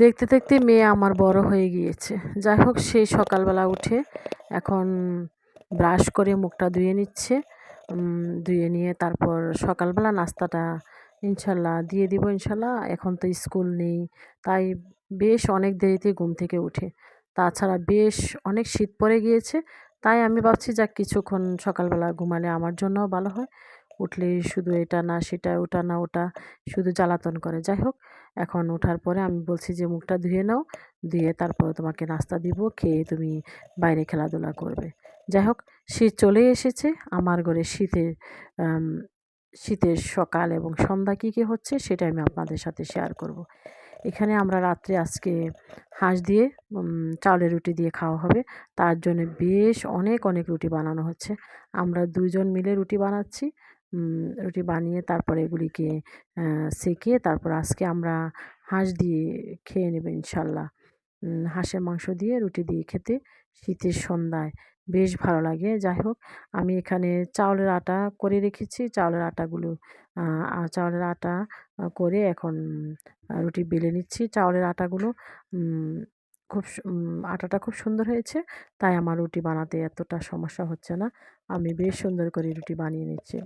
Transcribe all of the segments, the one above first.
দেখতে দেখতে মেয়ে আমার বড় হয়ে গিয়েছে। যাই হোক সেই সকালবেলা উঠে এখন ব্রাশ করে মুখটা ধুয়ে নিচ্ছে। ধুয়ে নিয়ে তারপর সকালবেলা নাস্তাটা ইনশাল্লাহ দিয়ে দিব ইনশাল্লাহ। এখন তো স্কুল নেই, তাই বেশ অনেক দেরিতে ঘুম থেকে উঠে। তাছাড়া বেশ অনেক শীত পড়ে গিয়েছে, তাই আমি ভাবছি যাক কিছুক্ষণ সকালবেলা ঘুমালে আমার জন্যও ভালো হয়। উঠলে শুধু এটা না, সেটা, ওটা না, ওটা শুধু জ্বালাতন করে। যাই হোক, এখন ওঠার পরে আমি বলছি যে, মুখটা ধুয়ে নাও, ধুয়ে তারপর তোমাকে নাস্তা দিব, খেয়ে তুমি বাইরে খেলাধুলা করবে। যাই হোক শীত চলে এসেছে। আমার ঘরে শীতের শীতের সকাল এবং সন্ধ্যা কী কী হচ্ছে সেটা আমি আপনাদের সাথে শেয়ার করব। এখানে আমরা রাত্রে আজকে হাঁস দিয়ে চাউলের রুটি দিয়ে খাওয়া হবে। তার জন্য বেশ অনেক অনেক রুটি বানানো হচ্ছে। আমরা দুজন মিলে রুটি বানাচ্ছি। রুটি বানিয়ে তারপরে এগুলিকে সেঁকে তারপর আজকে আমরা হাঁস দিয়ে খেয়ে নেব ইনশাল্লাহ। হাঁসের মাংস দিয়ে রুটি দিয়ে খেতে শীতের সন্ধ্যায় বেশ ভালো লাগে। যাই হোক, আমি এখানে চাউলের আটা করে রেখেছি। চাউলের আটাগুলো চাউলের আটা করে এখন রুটি বেলে নিচ্ছি। চাউলের আটাগুলো খুব আটাটা খুব সুন্দর হয়েছে, তাই আমার রুটি বানাতে এতটা সমস্যা হচ্ছে না। আমি বেশ সুন্দর করে রুটি বানিয়ে নিচ্ছি।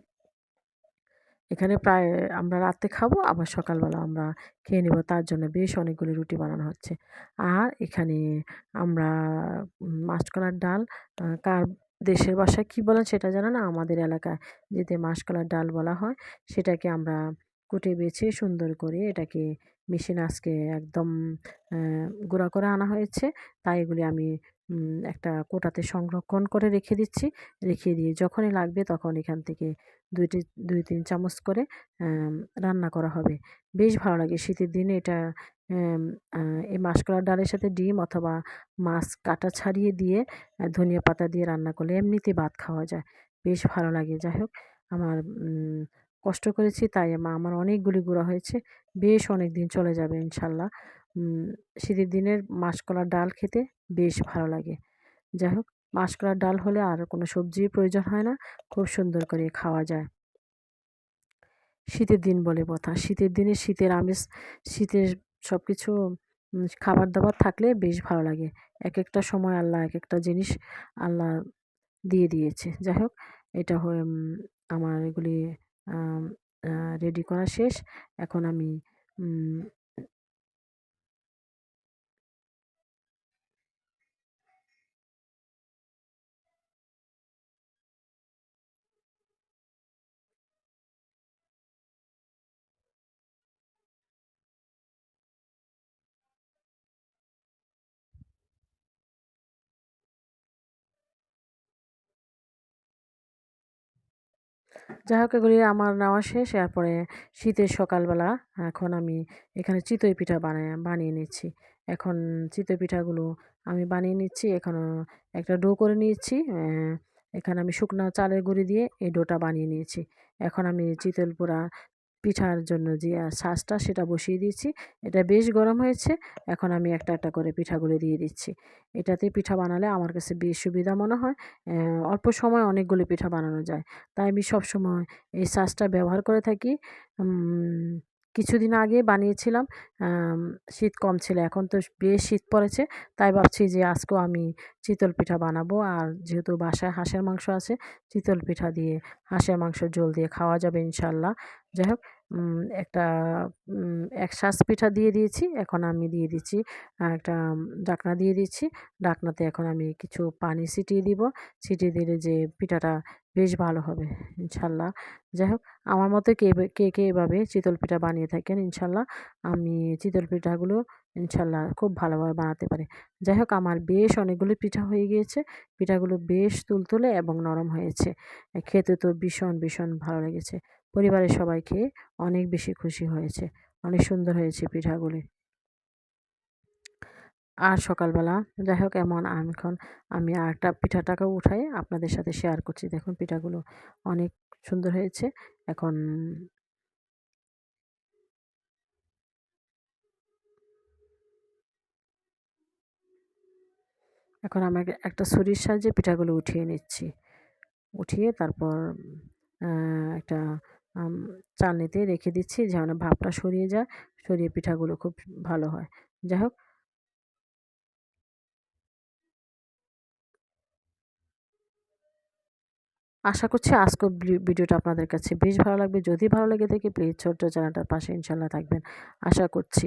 এখানে প্রায় আমরা রাতে খাব, আবার সকালবেলা আমরা খেয়ে নেব। তার জন্য বেশ অনেকগুলি রুটি বানানো হচ্ছে। আর এখানে আমরা মাসকলার ডাল কার দেশের বাসায় কী বলেন সেটা জানো না? আমাদের এলাকায় যেতে মাসকলার ডাল বলা হয়, সেটাকে আমরা কুটে বেছে সুন্দর করে এটাকে মেশিন আজকে একদম গুঁড়া করে আনা হয়েছে। তাই এগুলি আমি একটা কোটাতে সংরক্ষণ করে রেখে দিচ্ছি। রেখে দিয়ে যখনই লাগবে তখন এখান থেকে দুইটি, দুই, তিন চামচ করে রান্না করা হবে। বেশ ভালো লাগে শীতের দিনে এটা এই মাসকলার ডালের সাথে ডিম অথবা মাছ কাটা ছাড়িয়ে দিয়ে ধনিয়া পাতা দিয়ে রান্না করলে এমনিতে ভাত খাওয়া যায়। বেশ ভালো লাগে, যাই হোক। আমার কষ্ট করেছি তাই আমার অনেকগুলি গুঁড়া হয়েছে। বেশ অনেক দিন চলে যাবে ইনশাল্লাহ। শীতের দিনের মাসকলার ডাল খেতে বেশ ভালো লাগে। যাই হোক মাসকলার ডাল হলে আর কোনো সবজির প্রয়োজন হয় না, খুব সুন্দর করে খাওয়া যায়। শীতের দিন বলে কথা। শীতের দিনে শীতের আমেজ, শীতের সব কিছু খাবার দাবার থাকলে বেশ ভালো লাগে। এক একটা সময় আল্লাহ এক একটা জিনিস আল্লাহ দিয়ে দিয়েছে। যাই হোক, এটা হয়ে আমার এগুলি রেডি করা শেষ। এখন আমি যাই হোক, এগুলি আমার নেওয়া শেষ। এরপরে শীতের সকালবেলা এখন আমি এখানে চিতই পিঠা বানায় বানিয়ে নিচ্ছি। এখন চিতই পিঠাগুলো আমি বানিয়ে নিচ্ছি, এখন একটা ডো করে নিয়েছি। এখানে আমি শুকনো চালের গুঁড়ি দিয়ে এই ডোটা বানিয়ে নিয়েছি। এখন আমি চিতল পোড়া পিঠার জন্য যে শাঁসটা সেটা বসিয়ে দিয়েছি। এটা বেশ গরম হয়েছে। এখন আমি একটা একটা করে পিঠাগুলো দিয়ে দিচ্ছি। এটাতে পিঠা বানালে আমার কাছে বেশ সুবিধা মনে হয়। অল্প সময় অনেকগুলো পিঠা বানানো যায়। তাই আমি সবসময় এই শাঁসটা ব্যবহার করে থাকি। কিছুদিন আগে বানিয়েছিলাম। শীত কম ছিল, এখন তো বেশ শীত পড়েছে। তাই ভাবছি যে আজকেও আমি চিতল পিঠা বানাবো। আর যেহেতু বাসায় হাঁসের মাংস আছে, চিতল পিঠা দিয়ে হাঁসের মাংস জল দিয়ে খাওয়া যাবে ইনশাল্লাহ। যাই হোক একটা এক শ্বাস পিঠা দিয়ে দিয়েছি, এখন আমি দিয়ে দিচ্ছি একটা ডাকনা দিয়ে দিচ্ছি, ডাকনাতে এখন আমি কিছু পানি ছিটিয়ে দিব, ছিটিয়ে দিলে যে পিঠাটা বেশ ভালো হবে, ইনশাল্লাহ। যাই হোক, আমার মতো কে কে কে এভাবে চিতল পিঠা বানিয়ে থাকেন, ইনশাল্লাহ, আমি চিতল পিঠাগুলো ইনশাল্লাহ খুব ভালোভাবে বানাতে পারি। যাই হোক, আমার বেশ অনেকগুলো পিঠা হয়ে গিয়েছে, পিঠাগুলো বেশ তুলতুলে এবং নরম হয়েছে, খেতে তো ভীষণ ভীষণ ভালো লেগেছে। পরিবারের সবাই খেয়ে অনেক বেশি খুশি হয়েছে। অনেক সুন্দর হয়েছে পিঠাগুলি। আর সকালবেলা, যাই হোক, এমন আমি এখন আমি আরেকটা পিঠাটাকে উঠাই আপনাদের সাথে শেয়ার করছি। দেখুন পিঠাগুলো অনেক সুন্দর হয়েছে। এখন এখন আমাকে একটা ছুরির সাহায্যে পিঠাগুলো উঠিয়ে নিচ্ছি। উঠিয়ে তারপর একটা চালনিতে রেখে দিচ্ছি যেন ভাপটা সরিয়ে যায়। সরিয়ে পিঠাগুলো খুব ভালো হয়। যাই হোক। আশা করছি আজকের ভিডিওটা আপনাদের কাছে বেশ ভালো লাগবে। যদি ভালো লেগে থাকে প্লিজ ছোট্ট চ্যানেলটার পাশে ইনশাল্লাহ থাকবেন। আশা করছি।